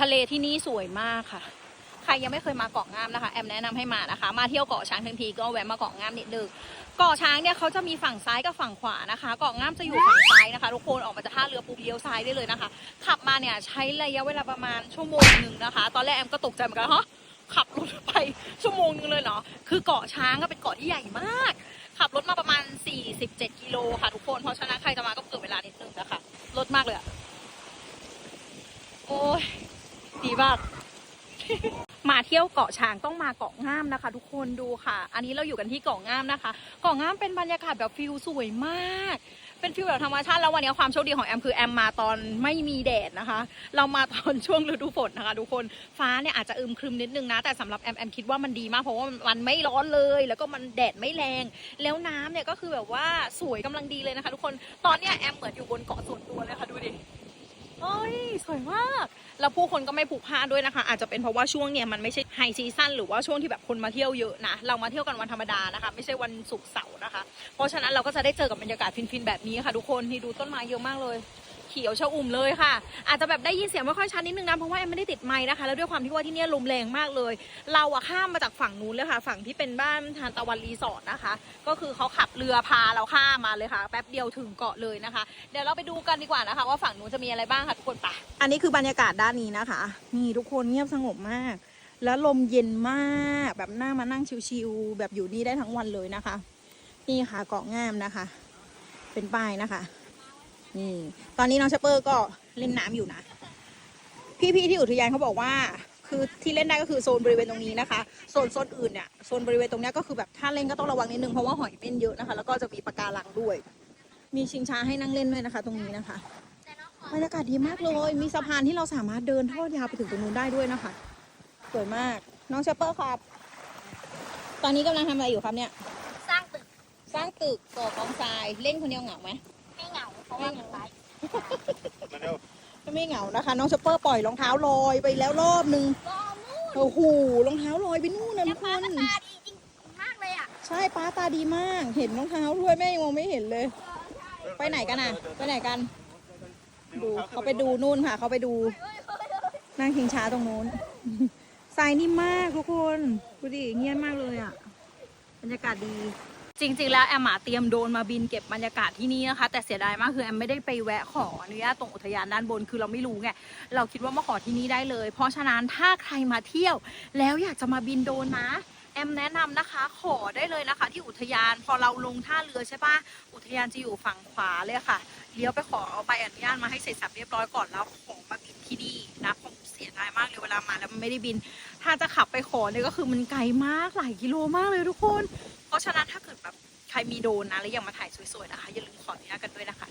ทะเลที่นี่สวยมากค่ะ ใครยังไม่เคยมาเกาะงามนะคะ แอมแนะนำให้มานะคะ มาเที่ยวเกาะช้างทั้งทีก็แวะมาเกาะงามนิดนึงเกาะช้างเนี่ยเขาจะมีฝั่งซ้ายกับฝั่งขวานะคะ เกาะงามจะอยู่ฝั่งซ้ายนะคะทุกคนออกมาจากท่าเรือปุ๊บเลี้ยวซ้ายได้เลยนะคะ ขับมาเนี่ยใช้ระยะเวลาประมาณชั่วโมงหนึ่งนะคะ ตอนแรกแอมก็ตกใจเหมือนกันฮะขับรถไปชั่วโมงนึงเลยเหรอคือเกาะช้างก็เป็นเกาะที่ใหญ่มาก ขับรถมาประมาณ 47 กิโลค่ะทุกคนเพราะฉะนั้นใครจะมาก็เผื่อเวลานิดนึงนะคะรถมากเลยอะโอ้ยดี มาก มาเที่ยวเกาะช้างต้องมาเกาะง่ามนะคะ ทุกคนดูค่ะ อันนี้เราอยู่กันที่เกาะง่ามนะคะ เกาะง่ามเป็นบรรยากาศแบบฟิลสวยมาก เป็นฟิลแบบธรรมชาติแล้ววันนี้ความโชคดีของแอมคือแอมมาตอนไม่มีแดดนะคะ เรามาตอนช่วงฤดูฝนนะคะ ทุกคนฟ้าเนี่ยอาจจะอึมครึมนิดนึงนะ แต่สำหรับแอมแอมคิดว่ามันดีมากเพราะว่ามันไม่ร้อนเลย แล้วก็มันแดดไม่แรง แล้วน้ำเนี่ยก็คือแบบว่าสวยกำลังดีเลยนะคะ ทุกคนตอนเนี้ยแอมเหมือนอยู่บนเกาะส่วนตัวเลยค่ะดูดิเอ้ยสวยมาก แล้วผู้คนก็ไม่ผูกผ้าด้วยนะคะ อาจจะเป็นเพราะว่าช่วงเนี่ยมันไม่ใช่ไฮซีซั่นหรือว่าช่วงที่แบบคนมาเที่ยวเยอะนะ เรามาเที่ยวกันวันธรรมดานะคะ ไม่ใช่วันศุกร์เสาร์นะคะ เพราะฉะนั้นเราก็จะได้เจอกับบรรยากาศฟินๆแบบนี้ค่ะทุกคนนี่ดูต้นไม้เยอะมากเลย เขียวชอุ่มเลยค่ะ อาจจะแบบได้ยินเสียงไม่ค่อยชัดนิดนึงนะเพราะว่าแอมไม่ได้ติดไม้นะคะ แล้วด้วยความที่ว่าที่นี่ลมแรงมากเลย เราอะข้ามมาจากฝั่งนู้นเลยค่ะ ฝั่งที่เป็นบ้านทานตะวันรีสอร์ทนะคะ ก็คือเขาขับเรือพาเราข้ามมาเลยค่ะแป๊บเดียวถึงเกาะเลยนะคะ เดี๋ยวเราไปดูกันดีกว่านะคะ ว่าฝั่งนู้นจะมีอะไรบ้างค่ะทุกคนไปอันนี้คือบรรยากาศด้านนี้นะคะนี่ทุกคนเงียบสงบมาก แล้วลมเย็นมากแบบนั่งมานั่งชิวๆแบบอยู่นี่ได้ทั้งวันเลยนะคะ นี่ค่ะเกาะงามนะคะ เป็นป้ายนะคะ นี่ตอนนี้น้องชปเปอร์ก็เล่นน้ำอยู่นะ พี่ๆที่อุทยานเขาบอกว่า คือที่เล่นได้ก็คือโซนบริเวณตรงนี้นะคะโซนโซนอื่นเนี่ยโซนบริเวณตรงเนี้ยก็คือแบบถ้าเล่นก็ต้องระวังนิดนึงเพราะว่าหอยเม่นเยอะนะคะ แล้วก็จะมีปะการังด้วย มีชิงช้าให้นั่งเล่นด้วยนะคะ ตรงนี้นะคะบรรยากาศดีมากเลย มีสะพานที่เราสามารถเดินทอดยาวไปถึงตรงนู้นได้ด้วยนะคะ สวยมาก น้องชปเปอร์ครับ ตอนนี้กำลังทำอะไรอยู่ครับเนี่ย สร้างตึก สร้างตึกก่อกองทราย เล่นคนเดียวเหงาไหม ให้เหงาเพราะว่ามันไร้ไม่เหงานะคะ น้องชปเปอร์ปล่อยรองเท้าลอยไปแล้วรอบนึงก็นู่นโอ้โหรองเท้าลอยไปนู่นนะแล้ทุวกคฟ้านก็ตาดีจริงมากเลยอะใช่ป้าตาดีมาก เห็นรองเท้าด้วยแม่ยังมองไม่เห็นเลย ไปไหนกันอะ ไปไหนกัน ดูเขาไปดูนู่นค่ะเขาไปดูนั่งชิงช้าตรงนู้นทรายนิ่มมากทุกคน ดูดิเงียบมากเลยอะ บรรยากาศดี จริงๆ แล้วแอมอะเตรียมโดนมาบินเก็บบรรยากาศที่นี่นะคะ แต่เสียดายมากคือแอมไม่ได้ไปแวะขออนุญาตตรงอุทยานด้านบนคือเราไม่รู้ไงเราคิดว่ามาขอที่นี่ได้เลย เพราะฉะนั้นถ้าใครมาเที่ยว แล้วอยากจะมาบินโดนนะแอมแนะนำนะคะขอได้เลยนะคะ ที่อุทยานพอเราลงท่าเรือใช่ปะอุทยานจะอยู่ฝั่งขวาเลยค่ะเลี้ยวไปขอเอาใบอนุญาตมาให้เสร็จสับเรียบร้อยก่อนแล้วขอมาบินที่นี่นะผมเสียดายมากเลยเวลามาแล้วมันไม่ได้บิน ถ้าจะขับไปขอเนี่ยก็คือมันไกลมากหลายกิโลมากเลยทุกคน เพราะฉะนั้นถ้าเกิดแบบใครมีโดนนะแล้วอยากมาถ่ายสวยๆนะคะอย่าลืมขออนุญาตกันด้วยนะคะ